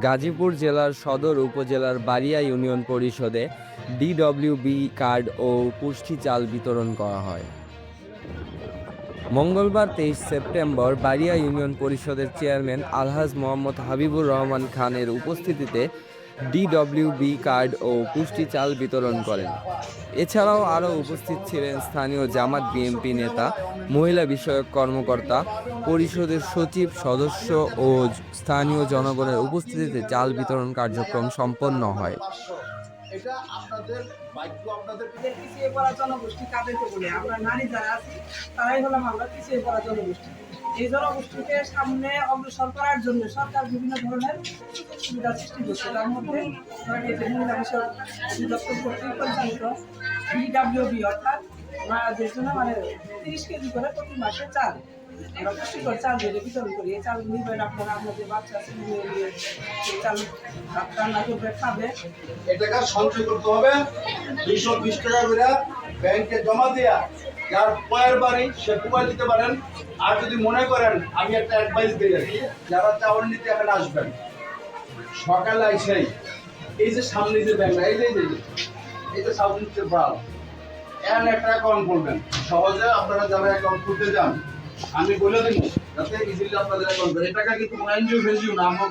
গাজীপুর জেলার সদর উপজেলার বাড়িয়া ইউনিয়ন পরিষদে ডিডব্লিউবি কার্ড ও পুষ্টি চাল বিতরণ করা হয়। মঙ্গলবার তেইশ সেপ্টেম্বর বাড়িয়া ইউনিয়ন পরিষদের চেয়ারম্যান আলহাজ মোহাম্মদ হাবিবুর রহমান খানের উপস্থিতিতে ডিডব্লিউবি কার্ড ও পুষ্টি চাল বিতরণ করেন। এছাড়াও আরও উপস্থিত ছিলেন স্থানীয় জামাত বিএনপি নেতা, মহিলা বিষয়ক কর্মকর্তা, পরিষদের সচিব, সদস্য ও স্থানীয় জনগণের উপস্থিতিতে চাল বিতরণ কার্যক্রম সম্পন্ন হয়। এটা আপনাদের বাক্য আপনাদের পিছিয়ে পড়া জনগোষ্ঠী কাদেরকে বলে। আমরা নারী যারা আছি, তারাই হলাম আমরা পিছিয়ে পড়া জনগোষ্ঠী। এই জনগোষ্ঠীকে সামনে অগ্রসর করার জন্য সরকার বিভিন্ন ধরনের সুবিধা সৃষ্টি করছে। তার মধ্যে মহিলা বিষয়ক কর্তৃক পরিচালিত অর্থাৎ মায়েদের জন্য মানে তিরিশ কেজি করে প্রতি মাসে চাল। আমরা পুষ্টিকর চাল দিয়ে বিতরণ করি। এই চাল নিবেন আপনারা বাচ্চা ছেলে এই চাল রান্না করবে, খাবে। এই টাকা সঞ্চয় করতে হবে। দুইশো বিশ টাকা করে ব্যাংকে জমা দেয়া। যার পয়ের বাড়ি সে পুয়ায় দিতে পারেন। আর যদি মনে করেন আমি একটা অ্যাডভাইস আর কি, যারা চাউল নিতে এখানে আসবেন সকালে আইসাই এই যে সামনে যে ব্যাংকটা এই যে এই যে সাউথ ইস্টের ব্রাল এখানে একটা অ্যাকাউন্ট করবেন সহজে আপনারা যারা অ্যাকাউন্ট খুলতে যান আমি বলে দিন যাতে ইজিলি আপনাদের অ্যাকাউন্ট এই টাকা কিন্তু কোনো এনজিও ফেনজিও না না